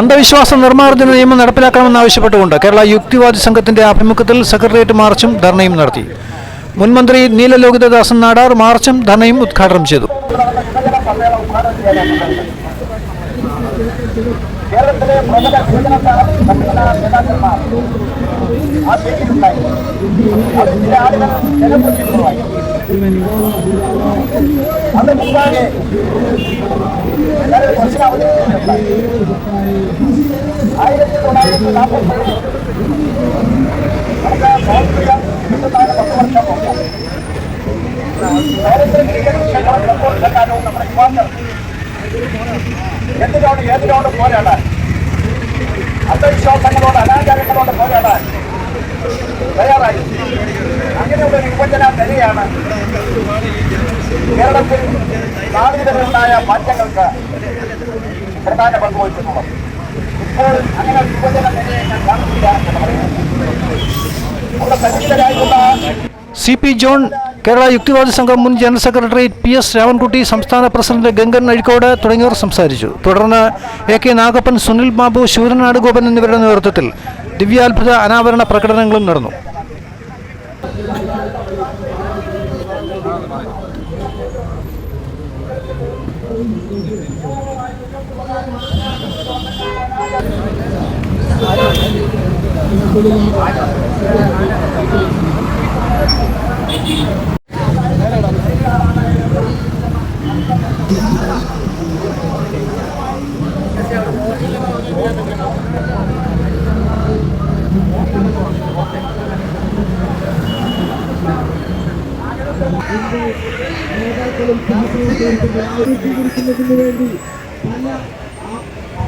അന്ധവിശ്വാസ നിർമ്മാർജന നിയമം നടപ്പിലാക്കണമെന്ന് ആവശ്യപ്പെട്ടുകൊണ്ട് കേരള യുക്തിവാദി സംഘത്തിന്റെ ആഭിമുഖ്യത്തിൽ സെക്രട്ടേറിയറ്റ് മാർച്ചും ധർണയും നടത്തി. മുൻമന്ത്രി നീലലോകിതദാസൻ നാടാർ മാർച്ചും ധർണയും ഉദ്ഘാടനം ചെയ്തു. കേരളത്തിലെ പ്രമുഖ ആ വേദിയിലുണ്ടായി ഏത് ആളുകൾ ജനപ്രതിനിധികളായി പോരാടാൻ അന്ധവിശ്വാസങ്ങളോട് അനാചാരങ്ങളോട് പോരാടാൻ തയ്യാറായി. അങ്ങനെയുള്ള ഒരു യുവജന കേരളത്തിൽ നാളിതുണ്ടായ മാറ്റങ്ങൾക്ക് പ്രധാന പങ്ക് വഹിച്ചിട്ടുള്ളത്. ഇപ്പോൾ അങ്ങനെ യുവജന നിലയെ ഞാൻ കാണുന്നില്ല അവിടെ സന്നിഹിതരായിട്ടുള്ള സി പി ജോൺ കേരള യുക്തിവാദി സംഘം മുൻ general secretary P S Ramankutty സംസ്ഥാന പ്രസിഡന്റ് ഗംഗൻ അഴിക്കോട് തുടങ്ങിയവർ സംസാരിച്ചു. തുടർന്ന് എ കെ നാഗപ്പൻ സുനിൽ ബാബു ശൂരനാട് ഗോപൻ എന്നിവരുടെ നേതൃത്വത്തിൽ ദിവ്യാത്ഭുത അനാവരണ പ്രകടനങ്ങളും നടന്നു. സ്വീകരിക്കുന്നതിന് വേണ്ടി പല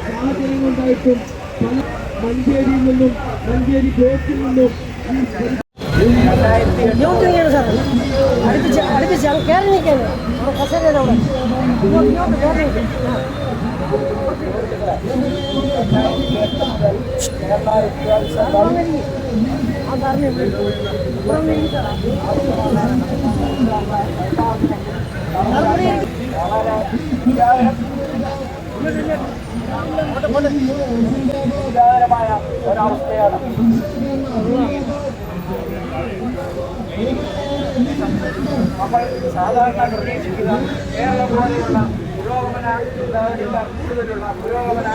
സാഹചര്യങ്ങളുണ്ടായിട്ടും പല മഞ്ചേരിയിൽ നിന്നും മഞ്ചേരി ബ്ലോക്കിൽ നിന്നും ഈ അങ്ങ് കയറി നിൽക്കുകയാണ് അവിടെ കസേരയുടെ അവിടെ ഇങ്ങോട്ട് ഇങ്ങോട്ട് കയറി നിൽക്കും ആ. ആ നമ്മൾ സാധാരണ പ്രതീക്ഷിക്കുന്ന കേരളം പോലെയുള്ള പുരോഗമന കൂടുതലുള്ള പുരോഗമന